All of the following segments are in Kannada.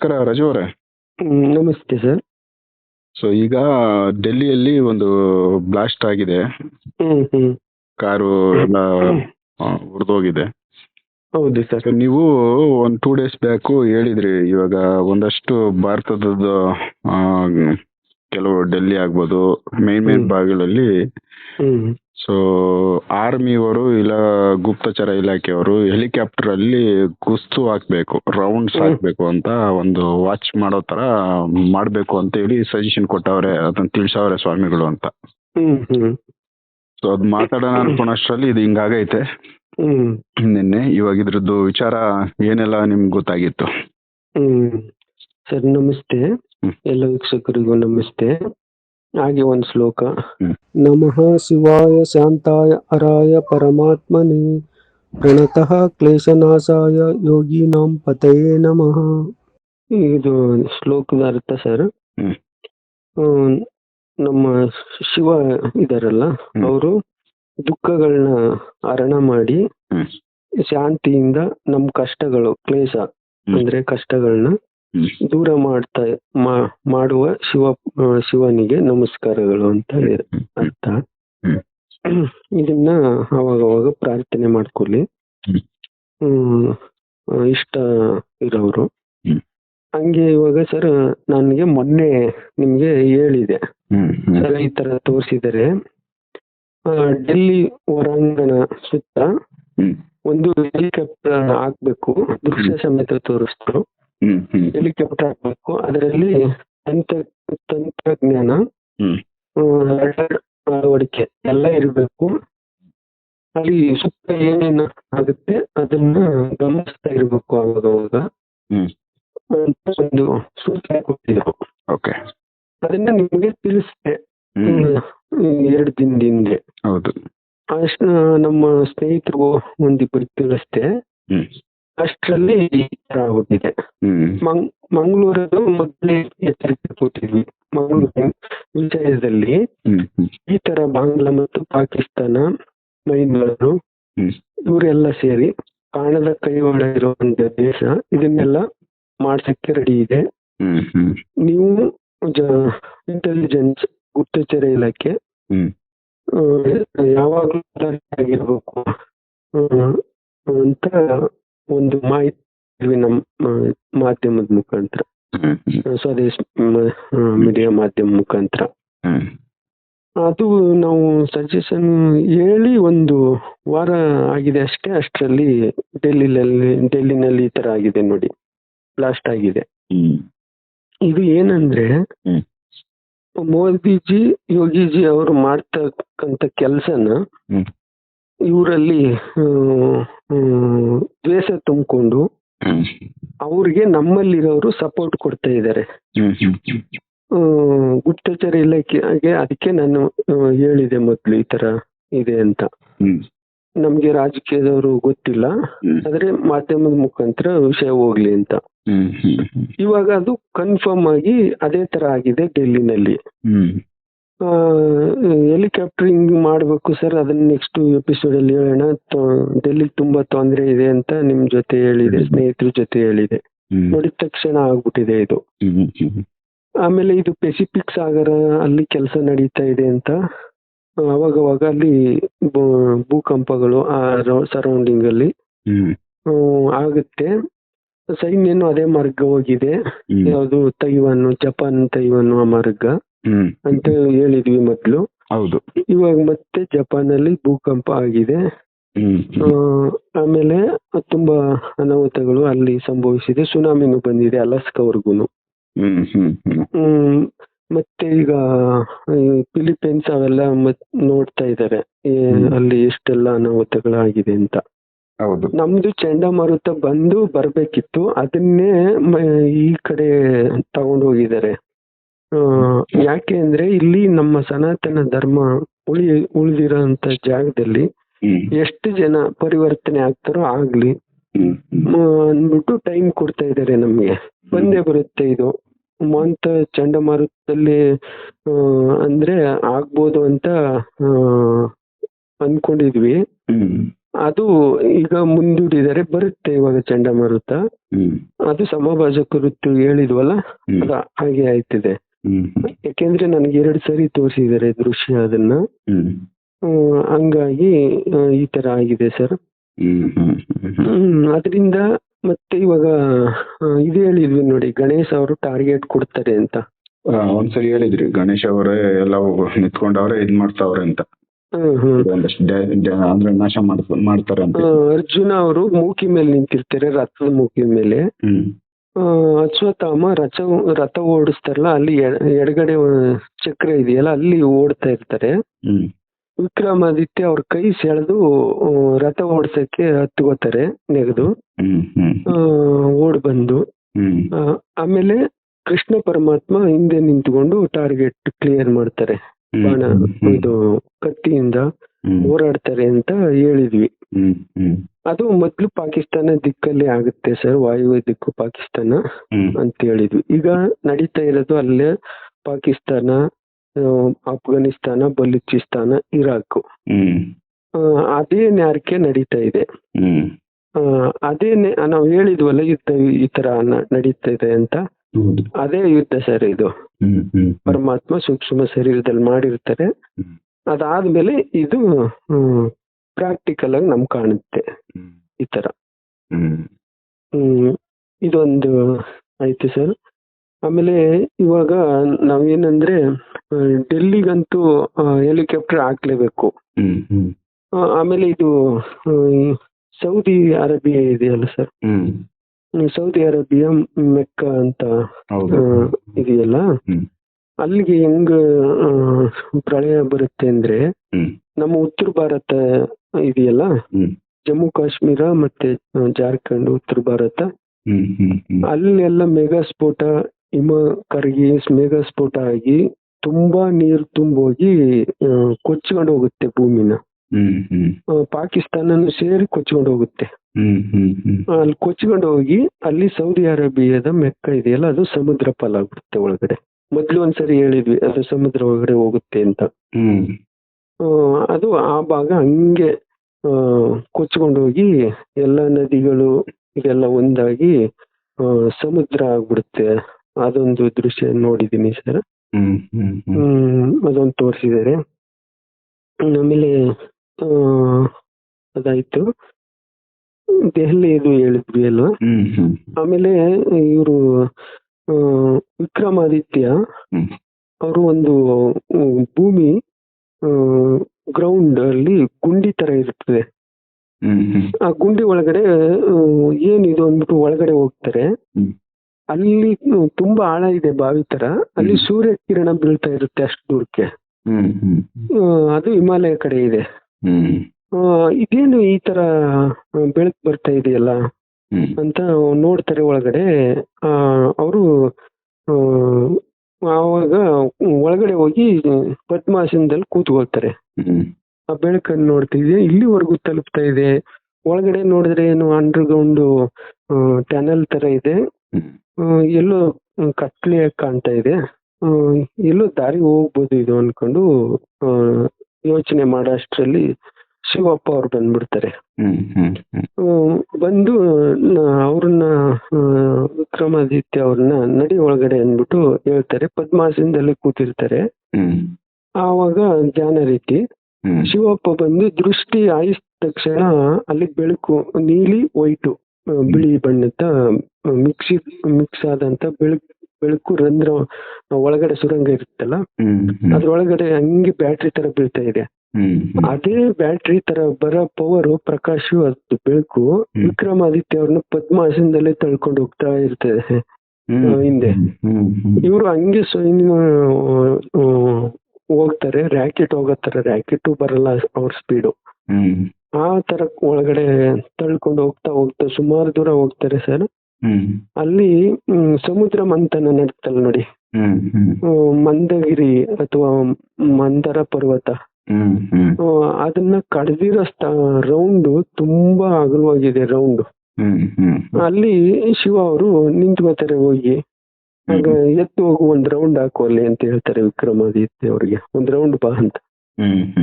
ನಮಸ್ಕಾರ ರಾಜು ಅವರೇ. ನಮಸ್ತೆ ಸರ್ ಸೊ ಈಗ ಡೆಲ್ಲಿಯಲ್ಲಿ ಒಂದು ಬ್ಲಾಸ್ಟ್ ಆಗಿದೆ. ಹ್ಮ್ ಹ್ಮ್. ಕಾರು ಎಲ್ಲ ಹೊಡೆದೋಗಿದೆ ಹೌದು ಸರ್ ನೀವು ಒಂದು ಟೂ ಡೇಸ್ ಬ್ಯಾಕು ಹೇಳಿದ್ರಿ ಇವಾಗ ಒಂದಷ್ಟು ಭಾರತದ ಕೆಲವು ಡೆಲ್ಲಿ ಆಗ್ಬೋದು ಮೇನ್ ಮೇನ್. ಭಾಗಗಳಲ್ಲಿ ಸೊ ಆರ್ಮಿಯವರು ಇಲ್ಲ ಗುಪ್ತಚರ ಇಲಾಖೆಯವರು ಹೆಲಿಕಾಪ್ಟರ್ ಅಲ್ಲಿ ಕುಸ್ತು ಹಾಕ್ಬೇಕು ರೌಂಡ್ಸ್. ಹಾಕ್ಬೇಕು ಅಂತ ಒಂದು ವಾಚ್ ಮಾಡೋ ತರ ಮಾಡ್ಬೇಕು ಅಂತ ಹೇಳಿ ಸಜೆಷನ್ ಕೊಟ್ಟವ್ರೆ ಅದನ್ನ ತಿಳ್ಸವ್ರೆ ಸ್ವಾಮಿಗಳು ಅಂತ. ಹ್ಮ್ ಹ್ಮ್. ಸೊ ಅದ್ ಮಾತಾಡೋಣ ಅನ್ಕೊಳಷ್ಟರಲ್ಲಿ ಇದು ಹಿಂಗಾಗೈತೆ ಹ್ಮ್. ನಿನ್ನೆ ಇವಾಗ ಇದ್ರದ್ದು ವಿಚಾರ ಏನೆಲ್ಲ ನಿಮ್ಗೆ ಗೊತ್ತಾಗಿತ್ತು? ಹ್ಮ್. ಸರ್ ನಮಸ್ತೆ. ಎಲ್ಲ ವೀಕ್ಷಕರಿಗೂ ನಮಸ್ತೆ. ಹಾಗೆ ಒಂದು ಶ್ಲೋಕ ಹ್ಮ್. ನಮಃ ಶಿವಾಯ ಶಾಂತಾಯ ಅರಾಯ ಪರಮಾತ್ಮನೇ ಪ್ರಣತಃ ಕ್ಲೇಶನಾಶಾಯ ಯೋಗಿನಾಂ ಪತಯೇ ನಮಃ ಇದು ಶ್ಲೋಕದ ಅರ್ಥ ಸರ್ ಹ್ಮ್. ನಮ್ಮ ಶಿವ ಇದಾರಲ್ಲ ಹ್ಮ್. ಅವರು ದುಃಖಗಳನ್ನ ಹರಣ ಮಾಡಿ ಹ್ಮ್. ಶಾಂತಿಯಿಂದ ನಮ್ಮ ಕಷ್ಟಗಳು ಕ್ಲೇಶ ಹ್ಮ್. ಅಂದ್ರೆ ಕಷ್ಟಗಳನ್ನ. ದೂರ ಮಾಡ್ತಾ ಮಾ- ಮಾಡುವ ಶಿವ ಶಿವನಿಗೆ ನಮಸ್ಕಾರಗಳು ಅಂತ ಅರ್ಥ. ಇದನ್ನ ಅವಾಗವಾಗ ಅವಾಗ ಪ್ರಾರ್ಥನೆ ಮಾಡ್ಕೊಳ್ಳಿ. ಹ್ಮ್. ಇಷ್ಟ ಇರೋರು ಹ್ಮ್. ಹಂಗೆ ಇವಾಗ ಸರ್ ನನಗೆ ಮೊನ್ನೆ ನಿಮ್ಗೆ ಹೇಳಿದೆ ಹ್ಮ್ ಹ್ಮ್ ಸರ್ ಈ ತರ ತೋರಿಸಿದರೆ ಡೆಲ್ಲಿ ಹೊರಾಂಗಣ ಸುತ್ತ ಹ್ಮ್ ಒಂದು ಹೆಲಿಕಾಪ್ಟರ್ ಹಾಕ್ಬೇಕು ದೃಶ್ಯ ಸಮೇತ ತೋರಿಸ್ತು ಹ್ಮ್ ಹ್ಮ್ ಹೆಲಿಕಾಪ್ಟರ್ ಹಾಕ್ಬೇಕು ಅದರಲ್ಲಿ ತಂತ್ರ ತಂತ್ರಜ್ಞಾನ ಹ್ಮ್. ಆ, radar ಅಳವಡಿಕೆ ಎಲ್ಲ ಇರಬೇಕು ಅಲ್ಲಿ ಸುತ್ತ ಏನೇನು ಆಗುತ್ತೆ ಅದನ್ನ ಗಮನಿಸ್ತಾ ಇರ್ಬೇಕು ಅವಾಗ ಅವಾಗ ಹ್ಮ್. ಅಂತ ಒಂದು ಸೂಚನೆ ಕೊಟ್ಟಿದ್ರು ಓಕೆ. ಅದನ್ನ ನಿಮಗೆ ತಿಳಿಸಿದೆ. ಎರಡು ದಿನದ ಹಿಂದೆ. ಹೌದು ಅಷ್ಟ ನಮ್ಮ ಸ್ನೇಹಿತರು ಒಂದಿಬ್ಬರು ತಿಳಿಸ್ದೆ. ಅಷ್ಟರಲ್ಲಿ ಈ ತರ ಮಂಗ್ ಮಂಗಳೂರದು ಮೊದಲೇ ಎಚ್ಚರಿಕೆ ಕೊಟ್ಟಿದ್ವಿ. ಮಂಗಳೂರು ವಿಷಯದಲ್ಲಿ ಈ ತರ ಬಾಂಗ್ಲಾ ಮತ್ತು ಪಾಕಿಸ್ತಾನ ಹ್ಮ್. ಇವರೆಲ್ಲ ಸೇರಿ ಕಾಣದ ಕೈವಾಡ ಇರುವಂತ ದೇಶ ಇದನ್ನೆಲ್ಲ ಮಾಡ್ಸಕ್ಕೆ ರೆಡಿ ಇದೆ. ನೀವು ಇಂಟೆಲಿಜೆನ್ಸ್ ಗುಪ್ತಚರ ಇಲಾಖೆ ಯಾವಾಗಲೂ ಆಗಿರ್ಬೇಕು. ಅಂತ ಒಂದು ಮಾಹಿತಿ ನಮ್ಮ ಮಾಧ್ಯಮದ ಮುಖಾಂತರ. ಸ್ವದೇಶ್ ಮೀಡಿಯಾ ಮಾಧ್ಯಮ ಮುಖಾಂತರ. ಅದು ನಾವು ಸಜೆಷನ್ ಹೇಳಿ ಒಂದು ವಾರ ಆಗಿದೆ ಅಷ್ಟೇ ಅಷ್ಟರಲ್ಲಿ ಡೆಲ್ಲಿ ಡೆಲ್ಲಿನಲ್ಲಿ ಈ ತರ ಆಗಿದೆ ನೋಡಿ. ಬ್ಲಾಸ್ಟ್ ಆಗಿದೆ. ಇದು ಏನಂದ್ರೆ. ಮೋದಿಜಿ ಯೋಗಿಜಿ ಅವರು ಮಾಡ್ತಕ್ಕಂತ ಕೆಲಸನ. ಇವರಲ್ಲಿ ದ್ವೇಷ ತುಂಬಿಕೊಂಡು ಅವ್ರಿಗೆ ನಮ್ಮಲ್ಲಿರೋರು ಸಪೋರ್ಟ್ ಕೊಡ್ತಾ ಇದ್ದಾರೆ. ಗುಪ್ತಚರ ಇಲಾಖೆಗೆ ಅದಕ್ಕೆ ನಾನು ಹೇಳಿದೆ ಮೊದ್ಲು ಈ ತರ ಇದೆ ಅಂತ. ನಮ್ಗೆ ರಾಜಕೀಯದವರು ಗೊತ್ತಿಲ್ಲ. ಆದ್ರೆ ಮಾಧ್ಯಮದ ಮುಖಾಂತರ ವಿಷಯ ಹೋಗ್ಲಿ ಅಂತ. ಇವಾಗ ಅದು ಕನ್ಫರ್ಮ್ ಆಗಿ ಅದೇ ತರ ಆಗಿದೆ ಡೆಲ್ಲಿನಲ್ಲಿ. ಹೆಲಿಕಾಪ್ಟರಿಂಗ್ ಮಾಡ್ಬೇಕು ಸರ್ ಅದನ್ನ ನೆಕ್ಸ್ಟ್ ಎಪಿಸೋಡ್ ಅಲ್ಲಿ ಹೇಳೋಣ. ಡೆಲ್ಲಿ ತುಂಬಾ ತೊಂದರೆ ಇದೆ ಅಂತ ನಿಮ್ ಜೊತೆ ಹೇಳಿದೆ ಸ್ನೇಹಿತರ ಜೊತೆ ಹೇಳಿದೆ. ನೋಡಿದ ತಕ್ಷಣ ಆಗ್ಬಿಟ್ಟಿದೆ ಇದು. ಆಮೇಲೆ ಇದು ಪೆಸಿಫಿಕ್ ಸಾಗರ ಅಲ್ಲಿ ಕೆಲಸ ನಡೀತಾ ಇದೆ ಅಂತ. ಅವಾಗವಾಗ ಅಲ್ಲಿ ಭೂ- ಭೂಕಂಪಗಳು ಆ ಸರೌಂಡಿಂಗ್ ಅಲ್ಲಿ ಹ್ಮ್. ಆ, ಆಗುತ್ತೆ. ಸೈನ್ಯನು ಅದೇ ಮಾರ್ಗ ಹೋಗಿದೆ. ಹ್ಮ್. ಯಾವುದು ತೈವಾನ್ ಜಪಾನ್ ತೈವಾನ್ ಆ ಮಾರ್ಗ ಹ್ಮ್. ಅಂತ ಹೇಳಿದ್ವಿ ಮೊದ್ಲು. ಹೌದು. ಇವಾಗ ಮತ್ತೆ ಜಪಾನ್ ಅಲ್ಲಿ ಭೂಕಂಪ ಆಗಿದೆ. ಹ್ಮ್. ಆ, ಆಮೇಲೆ ತುಂಬಾ ಅನಾಹುತಗಳು ಅಲ್ಲಿ ಸಂಭವಿಸಿದೆ. ಸುನಾಮಿನೂ ಬಂದಿದೆ ಅಲಾಸ್ಕಾವರೆಗೂ ಹ್ಮ್ ಹ್ಮ್ ಹ್ಮ್. ಹ್ಮ್. ಮತ್ತೆ ಈಗ ಫಿಲಿಪೈನ್ಸ್ ಅವೆಲ್ಲ ನೋಡ್ತಾ ಇದ್ದಾರೆ ಅಲ್ಲಿ ಎಷ್ಟೆಲ್ಲ ಅನಾಹುತಗಳಾಗಿದೆ ಅಂತ. ಹೌದು. ನಮ್ದು ಚಂಡಮಾರುತ ಬಂದು ಬರ್ಬೇಕಿತ್ತು. ಅದನ್ನೇ ಈ ಕಡೆ ತಗೊಂಡು ಹೋಗಿದ್ದಾರೆ. ಆ, ಯಾಕೆ ಅಂದ್ರೆ ಇಲ್ಲಿ ನಮ್ಮ ಸನಾತನ ಧರ್ಮ ಉಳಿ ಉಳಿದಿರೋಂತ ಜಾಗದಲ್ಲಿ ಎಷ್ಟು ಜನ ಪರಿವರ್ತನೆ ಆಗ್ತಾರೋ ಆಗ್ಲಿ. ಅಂದ್ಬಿಟ್ಟು ಟೈಮ್ ಕೊಡ್ತಾ ಇದ್ದಾರೆ ನಮ್ಗೆ. ಬಂದೇ ಬರುತ್ತೆ ಇದು. ಮಂತ ಚಂಡಮಾರುತದಲ್ಲಿ ಅಂದ್ರೆ ಆಗ್ಬೋದು ಅಂತ ಅನ್ಕೊಂಡಿದ್ವಿ. ಅದು ಈಗ ಮುಂದೂಡಿದರೆ ಬರುತ್ತೆ ಇವಾಗ ಚಂಡಮಾರುತ. ಅದು ಸಮಭಾಜಕ ಹೇಳಿದ್ವಲ್ಲ? ಹಾಗೆ ಆಯ್ತಿದೆ. ಯಾಕೆಂದ್ರೆ ನನಗೆ ಎರಡು ಸರಿ ತೋರಿಸಿದ್ದಾರೆ ದೃಶ್ಯ ಅದನ್ನ. ಹಂಗಾಗಿ ಈ ತರ ಆಗಿದೆ ಸರ್. ಅದರಿಂದ ಮತ್ತೆ ಇವಾಗ ಇದು ಹೇಳಿದ್ವಿ ನೋಡಿ ಗಣೇಶ್ ಅವರು ಟಾರ್ಗೆಟ್ ಕೊಡ್ತಾರೆ ಅಂತ. ಒಂದ್ಸರಿ ಹೇಳಿದ್ರಿ ಗಣೇಶ್ ಅವರೇ ಎಲ್ಲ ನಿಂತ್ಕೊಂಡವ್ರೆ ಇದ್ ಮಾಡ್ತಾವ್ರೆ ಅಂತ. ಅಂದ್ರೆ ನಾಶ ಮಾಡ್ತಾರೆ ಅಂತ. ಅರ್ಜುನ ಅವರು ಮೂಕಿ ಮೇಲೆ ನಿಂತಿರ್ತಾರೆ ರಥದ ಮೂಕಿ ಮೇಲೆ. ಅಶ್ವತ್ಥಾಮ ರಥ ರಥ ಓಡಿಸ್ತಾರಲ್ಲ ಅಲ್ಲಿ ಎಡಗಡೆ ಚಕ್ರ ಇದೆಯಲ್ಲ ಅಲ್ಲಿ ಓಡ್ತಾ ಇರ್ತಾರೆ. ಹ್ಮ್. ವಿಕ್ರಮಾದಿತ್ಯ ಅವ್ರ ಕೈ ಸೆಳೆದು ರಥ ಓಡ್ಸಕ್ಕೆ ಹತ್ಕೋತಾರೆ ನೆಗೆದು. ಓಡ್ ಬಂದು. ಆಮೇಲೆ ಕೃಷ್ಣ ಪರಮಾತ್ಮ ಹಿಂದೆ ನಿಂತ್ಕೊಂಡು ಟಾರ್ಗೆಟ್ ಕ್ಲಿಯರ್ ಮಾಡ್ತಾರೆ. ಬಾಣ ಇದು ಕತ್ತಿಯಿಂದ ಹೋರಾಡ್ತಾರೆ ಅಂತ ಹೇಳಿದ್ವಿ. ಅದು ಮೊದ್ಲು ಪಾಕಿಸ್ತಾನ ದಿಕ್ಕಲ್ಲಿ ಆಗುತ್ತೆ ಸರ್ ವಾಯುವ್ಯ ದಿಕ್ಕು ಪಾಕಿಸ್ತಾನ ಅಂತ ಹೇಳಿದ್ವಿ. ಈಗ ನಡೀತಾ ಇರೋದು ಅಲ್ಲೇ ಪಾಕಿಸ್ತಾನ ಅಫ್ಘಾನಿಸ್ತಾನ ಬಲೂಚಿಸ್ತಾನ ಇರಾಕ್. ಹ್ಮ್. ಅದೇ ನ್ಯಾರಕ್ಕೆ ನಡೀತಾ ಇದೆ. ಹ್ಮ್. ಆ, ಅದೇ ನಾವು ಹೇಳಿದ್ವಲ್ಲ ಯುದ್ಧ ಈ ತರ ನ- ನಡೀತಾ ಇದೆ ಅಂತ? ಹೌದು. ಅದೇ ಯುದ್ಧ ಸರ್ ಇದು. ಹ್ಮ್ ಹ್ಮ್ ಪರಮಾತ್ಮ ಸೂಕ್ಷ್ಮ ಶರೀರದಲ್ಲಿ ಮಾಡಿರ್ತಾರೆ. ಹ್ಮ್. ಅದಾದ್ಮೇಲೆ ಇದು ಪ್ರಾಕ್ಟಿಕಲ್ ಆಗಿ ನಮ್ ಕಾಣುತ್ತೆ. ಹ್ಮ್. ಈ ತರ. ಹ್ಮ್. ಹ್ಮ್. ಇದೊಂದು ಆಯ್ತು ಸರ್. ಆಮೇಲೆ ಇವಾಗ ನಾವೇನಂದ್ರೆ ಡೆಲ್ಲಿಗಂತೂ ಹೆಲಿಕಾಪ್ಟರ್ ಹಾಕ್ಲೇಬೇಕು. ಆಮೇಲೆ ಇದು ಸೌದಿ ಅರೇಬಿಯಾ ಇದೆಯಲ್ಲ ಸರ್? ಸೌದಿ ಅರೇಬಿಯಾ ಮೆಕ್ಕ ಅಂತ ಇದೆಯಲ್ಲ? ಅಲ್ಲಿಗೆ ಹೆಂಗ್ ಪ್ರಳಯ ಬರುತ್ತೆ ಅಂದ್ರೆ ನಮ್ಮ ಉತ್ತರ ಭಾರತ ಇದೆಯಲ್ಲ? ಜಮ್ಮು ಕಾಶ್ಮೀರ ಮತ್ತೆ ಜಾರ್ಖಂಡ್ ಉತ್ತರ ಭಾರತ. ಅಲ್ಲೆಲ್ಲ ಮೇಘಾ ಸ್ಫೋಟ ಹಿಮ ಕರಗಿ ಮೇಘಾ ಸ್ಫೋಟ ಆಗಿ ತುಂಬಾ ನೀರು ತುಂಬೋಗಿ ಕೊಚ್ಕೊಂಡು ಹೋಗುತ್ತೆ ಭೂಮಿನ. ಆ, ಪಾಕಿಸ್ತಾನನು ಸೇರಿ ಕೊಚ್ಕೊಂಡು ಹೋಗುತ್ತೆ. ಅಲ್ಲಿ ಕೊಚ್ಕೊಂಡು ಹೋಗಿ ಅಲ್ಲಿ ಸೌದಿ ಅರೇಬಿಯಾದ ಮೆಕ್ಕ ಇದೆಯಲ್ಲ ಅದು ಸಮುದ್ರ ಪಾಲಾಗ್ಬಿಡುತ್ತೆ ಒಳಗಡೆ. ಮೊದ್ಲು ಒಂದ್ಸರಿ ಹೇಳಿದ್ವಿ ಅದು ಸಮುದ್ರ ಒಳಗಡೆ ಹೋಗುತ್ತೆ ಅಂತ. ಆ, ಅದು ಆ ಭಾಗ ಹಂಗೆ ಆ, ಕೊಚ್ಕೊಂಡು ಹೋಗಿ ಎಲ್ಲ ನದಿಗಳು ಇದೆಲ್ಲ ಒಂದಾಗಿ ಆ, ಸಮುದ್ರ ಆಗ್ಬಿಡುತ್ತೆ. ಅದೊಂದು ದೃಶ್ಯ ನೋಡಿದೀನಿ ಸರ್. ಹ್ಮ್ ಅದೊಂದು ತೋರಿಸಿದ್ದಾರೆ. ಆಮೇಲೆ ಅದಾಯ್ತು. ದೆಹಲಿ ಇದು ಹೇಳಿದ್ವಿ ಅಲ್ವಾ? ಆಮೇಲೆ ಇವರು ವಿಕ್ರಮಾದಿತ್ಯ ಅವರು ಒಂದು ಭೂಮಿ ಗ್ರೌಂಡ್ ಅಲ್ಲಿ ಗುಂಡಿ ತರ ಇರ್ತದೆ. ಆ ಗುಂಡಿ ಒಳಗಡೆ ಏನಿದು ಅಂದ್ಬಿಟ್ಟು ಒಳಗಡೆ ಹೋಗ್ತಾರೆ. ಅಲ್ಲಿ ತುಂಬಾ ಆಳ ಇದೆ ಬಾವಿ ತರ. ಅಲ್ಲಿ ಸೂರ್ಯ ಕಿರಣ ಬೀಳ್ತಾ ಇರುತ್ತೆ ಅಷ್ಟು ದೂರಕ್ಕೆ. ಅದು ಹಿಮಾಲಯ ಕಡೆ ಇದೆ. ಇದೇನು ಈ ತರ ಬೆಳಕು ಬರ್ತಾ ಇದೆಯಲ್ಲ? ಅಂತ ನೋಡ್ತಾರೆ ಒಳಗಡೆ. ಅವರು ಆವಾಗ ಒಳಗಡೆ ಹೋಗಿ ಪದ್ಮಾಸನದಲ್ಲಿ ಕೂತ್ಕೊಳ್ತಾರೆ. ಆ ಬೆಳಕನ್ನು ನೋಡ್ತಿದ್ವಿ ಇಲ್ಲಿವರೆಗೂ ತಲುಪ್ತಾ ಇದೆ. ಒಳಗಡೆ ನೋಡಿದ್ರೆ ಏನು ಅಂಡರ್ಗ್ರೌಂಡ್ ಟನಲ್ ತರ ಇದೆ. ಎಲ್ಲೋ ಕತ್ಲೆ ಕಾಣ್ತಾ ಇದೆ. ಎಲ್ಲೋ ದಾರಿ ಹೋಗ್ಬೋದು ಇದು ಅನ್ಕೊಂಡು ಯೋಚನೆ ಮಾಡೋ ಅಷ್ಟರಲ್ಲಿ ಶಿವಪ್ಪ ಅವ್ರು ಬಂದ್ಬಿಡ್ತಾರೆ. ಬಂದು ಅವ್ರನ್ನ ವಿಕ್ರಮಾದಿತ್ಯ ಅವ್ರನ್ನ ನಡಿ ಒಳಗಡೆ ಅಂದ್ಬಿಟ್ಟು ಹೇಳ್ತಾರೆ. ಪದ್ಮಾಸನದಲ್ಲಿ ಕೂತಿರ್ತಾರೆ. ಹ್ಮ್. ಆವಾಗ ಧ್ಯಾನ ರೀತಿ ಶಿವಪ್ಪ ಬಂದು ದೃಷ್ಟಿ ಆಯಿಸಿದ ತಕ್ಷಣ ಅಲ್ಲಿ ಬೆಳಕು ನೀಲಿ ವೈಟು ಬಿಳಿ ಬಣ್ಣದ ಮಿಕ್ಸಿ ಮಿಕ್ಸ್ ಆದಂತ ಬೆಳಕು ಬೆಳಕು ರಂಧ್ರ ಒಳಗಡೆ ಸುರಂಗ ಇರುತ್ತಲ್ಲ? ಅದ್ರ ಒಳಗಡೆ ಅದ್ರೊಳಗಡೆ ಹಂಗೆ ಬ್ಯಾಟ್ರಿ ತರ ಬೀಳ್ತಾ ಇದೆ. ಅದೇ ಬ್ಯಾಟ್ರಿ ತರ ಬರೋ ಪವರ್ ಪ್ರಕಾಶ್ ಅದು ಬೆಳಕು. ವಿಕ್ರಮಾದಿತ್ಯ ಅವ್ರನ್ನ ಪದ್ಮಾಸನದಲ್ಲೇ ತಳ್ಕೊಂಡು ಹೋಗ್ತಾ ಇರ್ತದೆ. ಹಿಂದೆ. ಇವರು ಹಂಗೆ ಹೋಗ್ತಾರೆ. ರ್ಯಾಕೆಟ್ ಹೋಗೋ ತರ ರ್ಯಾಕೆಟು ಬರಲ್ಲ ಅವ್ರ ಸ್ಪೀಡು ಹ್ಮ್. ಆ ತರ ಒಳಗಡೆ ತಳ್ಕೊಂಡು ಹೋಗ್ತಾ ಹೋಗ್ತಾ ಸುಮಾರು ದೂರ ಹೋಗ್ತಾರೆ ಸರ್. ಹ್ಮ್. ಅಲ್ಲಿ ಮ್, ಸಮುದ್ರ ಮಂಥನ ನಡೀತಲ್ಲ ನೋಡಿ. ಹ್ಮ್ ಹ್ಮ್. ಆ, ಮಂದಗಿರಿ ಅಥವಾ ಮಂದರ ಪರ್ವತ. ಹ್ಮ್ ಹ್ಮ್. ಆ, ಅದನ್ನ ಕಡ್ದಿರೋ ರೌಂಡ್ ತುಂಬಾ ಅಗಲವಾಗಿದೆ ರೌಂಡ್ ಹ್ಮ್ ಹ್ಮ್ ಅಲ್ಲಿ ಶಿವ ಅವರು ನಿಂತ್ಕೋತಾರೆ ಹೋಗಿ ಆಗ ಎತ್ತು ಹೋಗು ಒಂದ್ ರೌಂಡ್ ಹಾಕು ಅಲ್ಲಿ ಅಂತ ಹೇಳ್ತಾರೆ ವಿಕ್ರಮಾದಿತ್ಯ ಅವ್ರಿಗೆ. ಒಂದ್ ರೌಂಡ್ ಬಾ ಅಂತ.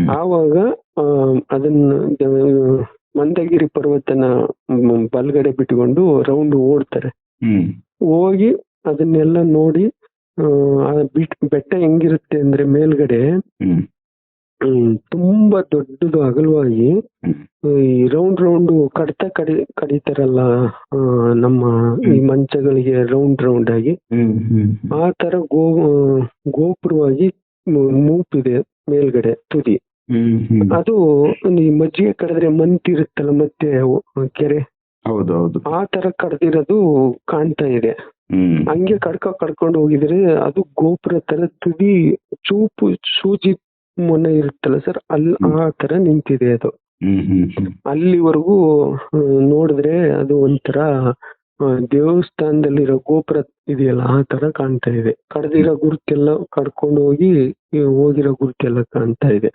ಆವಾಗ ಅದನ್ನ ಮಂದಗಿರಿ ಪರ್ವತನ ಬಲ್ಗಡೆ ಬಿಟ್ಕೊಂಡು ರೌಂಡ್ ಓಡ್ತಾರೆ. ಹೋಗಿ ಅದನ್ನೆಲ್ಲ ನೋಡಿ ಆ, ಆ ಬಿಟ್ ಬೆಟ್ಟ ಹೆಂಗಿರುತ್ತೆ ಅಂದ್ರೆ ಮೇಲ್ಗಡೆ ತುಂಬಾ ದೊಡ್ಡದು ಅಗಲವಾಗಿ ಈ ರೌಂಡ್ ರೌಂಡ್ ಕಡಿತ ಕಡಿ ಕಡಿತಾರಲ್ಲ ನಮ್ಮ ಈ ಮಂಚಗಳಿಗೆ ರೌಂಡ್ ರೌಂಡ್ ಆಗಿ. ಆ ತರ ಗೋ ಗೋಪುರವಾಗಿ ಮೂಪಿದೆ ಮೇಲ್ಗಡೆ ತುದಿ. ಅದು ಈ ಮಜ್ಜಿಗೆ ಕಡಿದ್ರೆ ಮಂತಿರುತ್ತಲ್ಲ ಮತ್ತೆ ಕೆರೆ? ಹೌದು ಹೌದು ಆ ತರ ಕಡ್ದಿರೋದು ಕಾಣ್ತಾ ಇದೆ. ಹಂಗೆ ಕಡ್ಕ ಕಡ್ಕೊಂಡು ಹೋಗಿದ್ರೆ ಅದು ಗೋಪುರ ತರ ತುದಿ ಚೂಪು ಸೂಜಿ ಮೊನ್ನೆ ಇರುತ್ತಲ್ಲ ಸರ್ ಅಲ್ಲಿ ಆ ತರ ನಿಂತಿದೆ ಅದು. ಅಲ್ಲಿವರೆಗೂ ನೋಡಿದ್ರೆ ಅದು ಒಂಥರ ದೇವಸ್ಥಾನದಲ್ಲಿರೋ ಗೋಪುರ ಇದೆಯಲ್ಲ ಆ ತರ ಕಾಣ್ತಾ ಇದೆ. ಕಡ್ದಿರೋ ಗುರುತೆಲ್ಲ ಕಡ್ಕೊಂಡು ಹೋಗಿ ಹೋಗಿರೋ ಗುರುತೆಲ್ಲ ಕಾಣ್ತಾ ಇದೆ.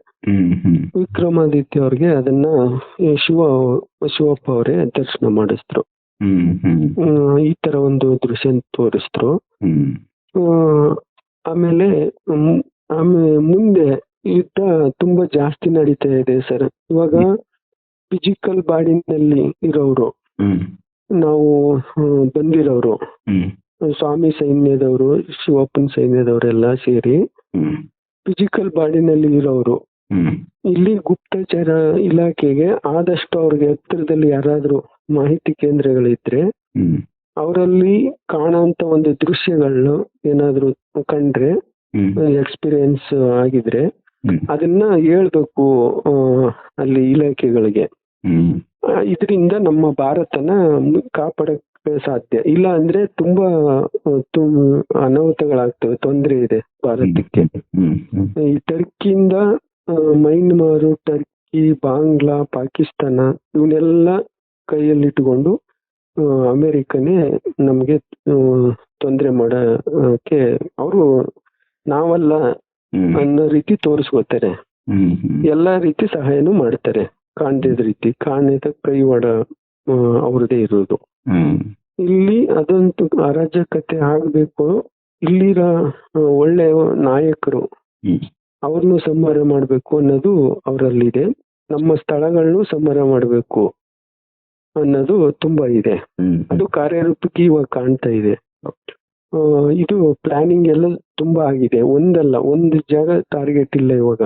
ವಿಕ್ರಮಾದಿತ್ಯ ಅವ್ರಿಗೆ ಅದನ್ನ ಶಿವ ಶಿವಪ್ಪ ಅವರೇ ದರ್ಶನ ಮಾಡಿಸಿದ್ರು. ಈ ತರ ಒಂದು ದೃಶ್ಯ ತೋರಿಸಿದ್ರು. ಆಮೇಲೆ ಆಮೇಲೆ ಮುಂದೆ ಯುದ್ಧ ತುಂಬಾ ಜಾಸ್ತಿ ನಡೀತಾ ಇದೆ ಸರ್. ಇವಾಗ ಫಿಸಿಕಲ್ ಬಾಡಿನಲ್ಲಿ ಇರೋರು ನಾವು ಬಂದಿರೋರು. ಸ್ವಾಮಿ ಸೈನ್ಯದವರು ಶಿವಪ್ಪನ ಸೈನ್ಯದವರೆಲ್ಲ ಸೇರಿ ಫಿಸಿಕಲ್ ಬಾಡಿನಲ್ಲಿ ಇರೋರು. ಇಲ್ಲಿ ಗುಪ್ತಚರ ಇಲಾಖೆಗೆ ಆದಷ್ಟು ಅವ್ರಿಗೆ ಹತ್ತಿರದಲ್ಲಿ ಯಾರಾದ್ರೂ ಮಾಹಿತಿ ಕೇಂದ್ರಗಳಿದ್ರೆ ಅವರಲ್ಲಿ ಕಾಣೋಂತ ಒಂದು ದೃಶ್ಯಗಳನ್ನು ಏನಾದ್ರೂ ಕಂಡ್ರೆ ಎಕ್ಸ್ಪೀರಿಯನ್ಸ್ ಆಗಿದ್ರೆ ಅದನ್ನ ಹೇಳ್ಬೇಕು ಅಲ್ಲಿ ಇಲಾಖೆಗಳಿಗೆ. ಇದರಿಂದ ನಮ್ಮ ಭಾರತನ ಕಾಪಾಡಕ್ಕೆ ಸಾಧ್ಯ. ಇಲ್ಲ ಅಂದ್ರೆ ತುಂಬಾ ಅನಾಹುತಗಳಾಗ್ತವೆ ತೊಂದರೆ ಇದೆ ಭಾರತಕ್ಕೆ. ಈ ಟರ್ಕಿಯಿಂದ ಮೈನ್ಮಾರು ಟರ್ಕಿ ಬಾಂಗ್ಲಾ ಪಾಕಿಸ್ತಾನ ಇವನ್ನೆಲ್ಲ ಕೈಯಲ್ಲಿಟ್ಟುಕೊಂಡು ಇಟ್ಕೊಂಡು ಅಮೆರಿಕನೇ ನಮಗೆ ತೊಂದರೆ ಮಾಡಕ್ಕೆ ಅವರು ನಾವಲ್ಲ ಅನ್ನೋ ರೀತಿ ತೋರಿಸ್ಕೋತಾರೆ. ಎಲ್ಲಾ ರೀತಿ ಸಹಾಯನೂ ಮಾಡ್ತಾರೆ. ಕಾಣ್ದಿದ ರೀತಿ ಕಾಣದ ಕೈವಾಡ ಅವ್ರದೇ ಇರೋದು. ಇಲ್ಲಿ ಅದಂತೂ ಅರಾಜಕತೆ ಆಗ್ಬೇಕು. ಇಲ್ಲಿರ ಒಳ್ಳೆ ನಾಯಕರು ಅವ್ರನ್ನೂ ಸಂಹಾರ ಮಾಡಬೇಕು ಅನ್ನೋದು ಅವರಲ್ಲಿದೆ. ನಮ್ಮ ಸ್ಥಳಗಳನ್ನು ಸಂಹಾರ ಮಾಡಬೇಕು ಅನ್ನೋದು ತುಂಬಾ ಇದೆ. ಅದು ಕಾರ್ಯರೂಪಕ್ಕೆ ಇವಾಗ ಕಾಣ್ತಾ ಇದೆ. ಇದು ಪ್ಲಾನಿಂಗ್ ಎಲ್ಲ ತುಂಬಾ ಆಗಿದೆ. ಒಂದಲ್ಲ ಒಂದು ಜಾಗ ಟಾರ್ಗೆಟ್ ಇಲ್ಲ ಇವಾಗ.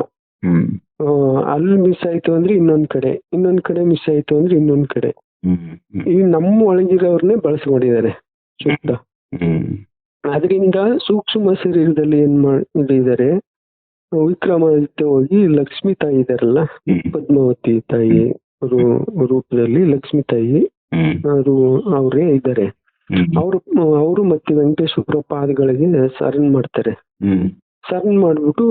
ಅಲ್ಲಿ ಮಿಸ್ ಆಯ್ತು ಅಂದ್ರೆ ಇನ್ನೊಂದ್ ಕಡೆ ಇನ್ನೊಂದ್ ಕಡೆ ಮಿಸ್ ಆಯ್ತು ಅಂದ್ರೆ ಇನ್ನೊಂದ್ ಕಡೆ. ಈ ನಮ್ಮ ಒಳಗಿರೋರ್ನೇ ಬಳಸ್ಕೊಂಡಿದ್ದಾರೆ ಶುದ್ಧ. ಅದರಿಂದ ಸೂಕ್ಷ್ಮ ಶರೀರದಲ್ಲಿ ಏನ್ ಮಾಡಿದ್ದಾರೆ ವಿಕ್ರಮಾದಿತ್ಯ ಹೋಗಿ ಲಕ್ಷ್ಮಿ ತಾಯಿ ಇದಾರಲ್ಲ ಪದ್ಮಾವತಿ ತಾಯಿ ರೂಪದಲ್ಲಿ ಲಕ್ಷ್ಮಿ ತಾಯಿ ಅವರು ಅವರೇ ಇದ್ದಾರೆ. ಅವರು ಅವರು ಮತ್ತೆ ವೆಂಕಟೇಶ್ವರ ಪಾದಗಳಿಗೆ ಸರಣ್ ಮಾಡ್ತಾರೆ. ಶರಣ್ ಮಾಡ್ಬಿಟ್ಟು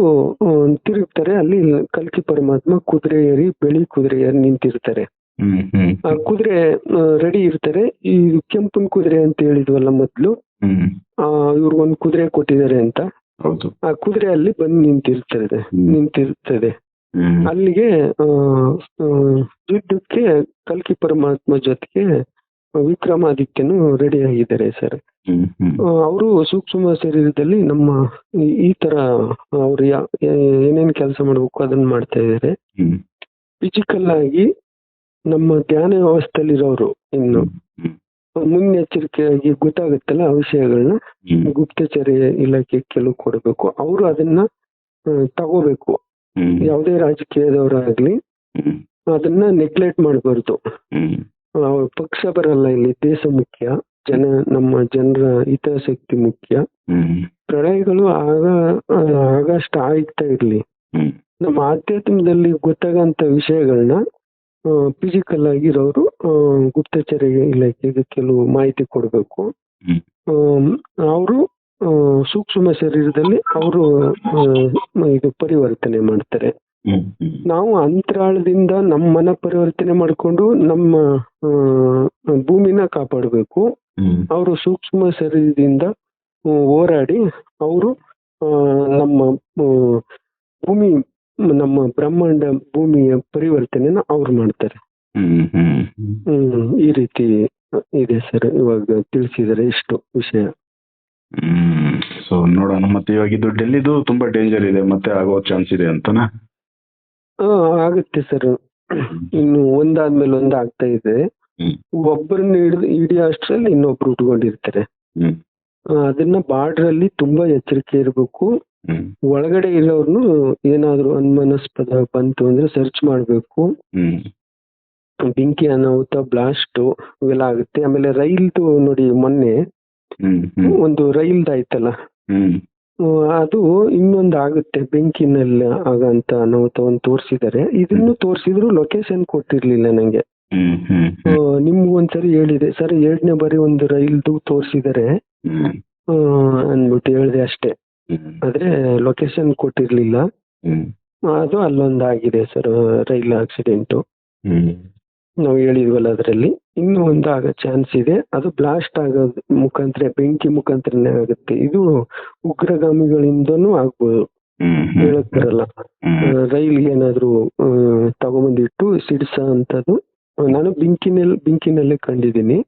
ತಿರುಗ್ತಾರೆ. ಅಲ್ಲಿ ಕಲ್ಕಿ ಪರಮಾತ್ಮ ಕುದುರೆ ಏರಿ ಬೆಳಿ ಕುದುರೆ ಏರಿ ನಿಂತಿರ್ತಾರೆ. ಆ ಕುದುರೆ ರೆಡಿ ಇರ್ತಾರೆ. ಈ ಕೆಂಪನ್ ಕುದುರೆ ಅಂತ ಹೇಳಿದ್ವಲ್ಲ ಮೊದ್ಲು? ಇವ್ರಿಗೊಂದು ಕುದುರೆ ಕೊಟ್ಟಿದ್ದಾರೆ ಅಂತ. ಹೌದು. ಆ ಕುದುರೆ ಅಲ್ಲಿ ಬಂದು ನಿಂತಿರ್ತದೆ. ನಿಂತಿರ್ತದೆ. ಅಲ್ಲಿಗೆ ಯುದ್ಧಕ್ಕೆ ಕಲ್ಕಿ ಪರಮಾತ್ಮ ಜೊತೆಗೆ ವಿಕ್ರಮಾದಿತ್ಯನು ರೆಡಿ ಆಗಿದ್ದಾರೆ ಸರ್ ಅವರು ಸೂಕ್ಷ್ಮ ಶರೀರದಲ್ಲಿ ನಮ್ಮ ಈ- ತರ ಅವ್ರು ಏನೇನ್ ಕೆಲಸ ಮಾಡ್ಬೇಕು ಅದನ್ನ ಮಾಡ್ತಾ ಇದ್ದಾರೆ ಫಿಸಿಕಲ್ ಆಗಿ ನಮ್ಮ ಧ್ಯಾನ ವ್ಯವಸ್ಥೆಯಲ್ಲಿರೋರು ಇನ್ನು. ಮುನ್ನೆಚ್ಚರಿಕೆಯಾಗಿ ಗೊತ್ತಾಗುತ್ತಲ್ಲ ಆ ವಿಷಯಗಳನ್ನ. ಗುಪ್ತಚರ ಇಲಾಖೆ ಕೆಲವು ಕೊಡಬೇಕು. ಅವರು ಅದನ್ನ ತಗೋಬೇಕು. ಯಾವುದೇ ರಾಜಕೀಯದವರಾಗ್ಲಿ ಅದನ್ನ ನೆಗ್ಲೆಕ್ಟ್ ಮಾಡಬಾರ್ದು. ಪಕ್ಷ ಬರಲ್ಲ ಇಲ್ಲಿ. ದೇಶ ಮುಖ್ಯ. ಜನ ನಮ್ಮ ಜನರ ಹಿತಾಸಕ್ತಿ ಮುಖ್ಯ. ಪ್ರಳಯಗಳು ಆಗ ಆಗಷ್ಟು ಆಯ್ತಾ ಇರ್ಲಿ. ನಮ್ಮ ಆಧ್ಯಾತ್ಮದಲ್ಲಿ ಗೊತ್ತಾಗಂತ ವಿಷಯಗಳನ್ನ ಫಿಸಿಕಲ್ ಆಗಿರೋರು ಗುಪ್ತಚರ ಇಲಾಖೆಗೆ ಕೆಲವು ಮಾಹಿತಿ ಕೊಡಬೇಕು. ಅವರು ಸೂಕ್ಷ್ಮ ಶರೀರದಲ್ಲಿ ಅವರು ಇದು ಪರಿವರ್ತನೆ ಮಾಡ್ತಾರೆ. ನಾವು ಅಂತರಾಳದಿಂದ ನಮ್ಮ ಮನ ಪರಿವರ್ತನೆ ಮಾಡಿಕೊಂಡು ನಮ್ಮ ಭೂಮಿನ ಕಾಪಾಡಬೇಕು. ಅವರು ಸೂಕ್ಷ್ಮ ಶರೀರದಿಂದ ಹೋರಾಡಿ ಅವರು ನಮ್ಮ ಭೂಮಿ ನಮ್ಮ ಬ್ರಹ್ಮಾಂಡ ಭೂಮಿಯ ಪರಿವರ್ತನೆನ ಅವ್ರು ಮಾಡ್ತಾರೆ. ಈ ರೀತಿ ಇದೆ ಸರ್. ಇವಾಗ ತಿಳಿಸಿದರೆ ಇಷ್ಟು ವಿಷಯ. ಹ್ಮ್. ಸೊ ನೋಡೋಣ. ಮತ್ತೆ ಇವಾಗ ಇದು ಡೆಲ್ಲಿದು ತುಂಬಾ ಡೇಂಜರ್ ಇದೆ. ಮತ್ತೆ ಆಗೋ ಚಾನ್ಸ್ ಇದೆ ಅಂತನಾ? ಆ, ಆಗುತ್ತೆ ಸರ್ ಇನ್ನು ಒಂದಾದ್ಮೇಲೆ ಒಂದು ಆಗ್ತಾ ಇದೆ. ಒಬ್ಬರನ್ನ ಹಿಡಿದು ಹಿಡಿಯೋ ಅಷ್ಟರಲ್ಲಿ ಇನ್ನೊಬ್ರು ಉಟ್ಕೊಂಡಿರ್ತಾರೆ. ಅದನ್ನ ಬಾರ್ಡರ್ ಅಲ್ಲಿ ತುಂಬಾ ಎಚ್ಚರಿಕೆ ಇರಬೇಕು. ಒಳಗಡೆ ಇರೋರ್ನು ಏನಾದ್ರು ಅನುಮಾನಾಸ್ಪದ ಬಂತು ಅಂದ್ರೆ ಸರ್ಚ್ ಮಾಡ್ಬೇಕು. ಬೆಂಕಿ ಅನಾಹುತ ಬ್ಲಾಸ್ಟ್ ಇವೆಲ್ಲ ಆಗುತ್ತೆ. ಆಮೇಲೆ ರೈಲ್ದು ನೋಡಿ ಮೊನ್ನೆ ಒಂದು ರೈಲ್ದು ಆಯ್ತಲ್ಲ. ಅದು ಇನ್ನೊಂದು ಆಗುತ್ತೆ ಬೆಂಕಿನಲ್ಲಿ ಆಗಂತ ಅನಾಹುತ ಒಂದು ತೋರಿಸಿದ್ದಾರೆ. ಇದನ್ನು ತೋರಿಸಿದ್ರು ಲೊಕೇಶನ್ ಕೊಟ್ಟಿರ್ಲಿಲ್ಲ ನಂಗೆ. ನಿಮ್ಗೊಂದ್ಸರಿ ಹೇಳಿದೆ ಸರ್ ಎರಡನೇ ಬಾರಿ ಒಂದು ರೈಲ್ದು ತೋರಿಸಿದ್ದಾರೆ. ಅನ್ಬಿಟ್ಟು ಅಂದ್ಬಿಟ್ಟು ಹೇಳಿದೆ ಅಷ್ಟೇ. ಆದ್ರೆ ಲೊಕೇಶನ್ ಕೊಟ್ಟಿರ್ಲಿಲ್ಲ. ಅದು ಅಲ್ಲೊಂದಾಗಿದೆ ಸರ್ ರೈಲ್ ಆಕ್ಸಿಡೆಂಟು ನಾವು ಹೇಳಿದ್ವಲ್ಲ ಅದರಲ್ಲಿ. ಇನ್ನು ಒಂದು ಆಗೋ ಚಾನ್ಸ್ ಇದೆ. ಅದು ಬ್ಲಾಸ್ಟ್ ಆಗೋದ್ ಮುಖಾಂತರ ಬೆಂಕಿ ಮುಖಾಂತರನೇ ಆಗುತ್ತೆ. ಇದು ಉಗ್ರಗಾಮಿಗಳಿಂದನು ಆಗ್ಬೋದು. ಹೇಳಕ್ ಬರಲ್ಲ ರೈಲ್ಗೆ ರೈಲ್ ಏನಾದ್ರು ತಗೊಂಬಂದಿಟ್ಟು ಸಿಡಿಸ ಅಂತದ್ದು. ನಾನು ಬೆಂಕಿನಲ್ಲಿ ಬೆಂಕಿನಲ್ಲೇ ಕಂಡಿದ್ದೀನಿ.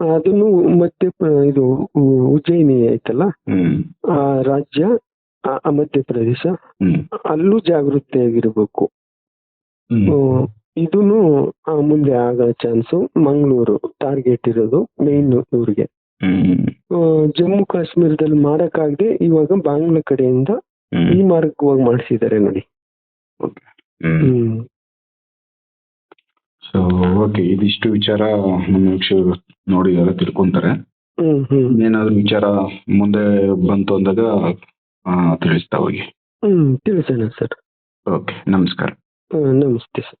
ಅದನ್ನು ಮತ್ತೆ ಇದು ಉಜ್ಜಯಿನಿ ಐತಲ್ಲ ಆ ರಾಜ್ಯ ಮಧ್ಯಪ್ರದೇಶ ಅಲ್ಲೂ ಜಾಗೃತಿಯಾಗಿರ್ಬೇಕು. ಹ್ಮ್ ಇದನ್ನು ಮುಂದೆ ಆಗೋ ಚಾನ್ಸು ಮಂಗಳೂರು ಟಾರ್ಗೆಟ್ ಇರೋದು ಮೇನ್ ಇವ್ರಿಗೆ ಆ, ಜಮ್ಮು ಕಾಶ್ಮೀರದಲ್ಲಿ ಮಾಡಕ್ಕಾಗದೆ ಇವಾಗ ಬಾಂಗ್ಲಾ ಕಡೆಯಿಂದ ಈ ಮಾರ್ಗವಾಗಿ ಮಾಡಿಸಿದ್ದಾರೆ ನೋಡಿ. ಸೊ ಓಕೆ ಇದಿಷ್ಟು ವಿಚಾರ ನಮ್ಮ ವೀಕ್ಷಕರು ನೋಡಿದಾರೆ ತಿಳ್ಕೊಂತಾರೆ. ಹ್ಮ್ ಹ್ಮ್. ಏನಾದ್ರು ವಿಚಾರ ಮುಂದೆ ಬಂತು ಅಂದಾಗ ತಿಳಿಸ್ತಾ ಹೋಗಿ. ಹ್ಮ್ ತಿಳಿಸೋಣ ಸರ್. ಓಕೆ ನಮಸ್ಕಾರ. ನಮಸ್ತೆ ಸರ್.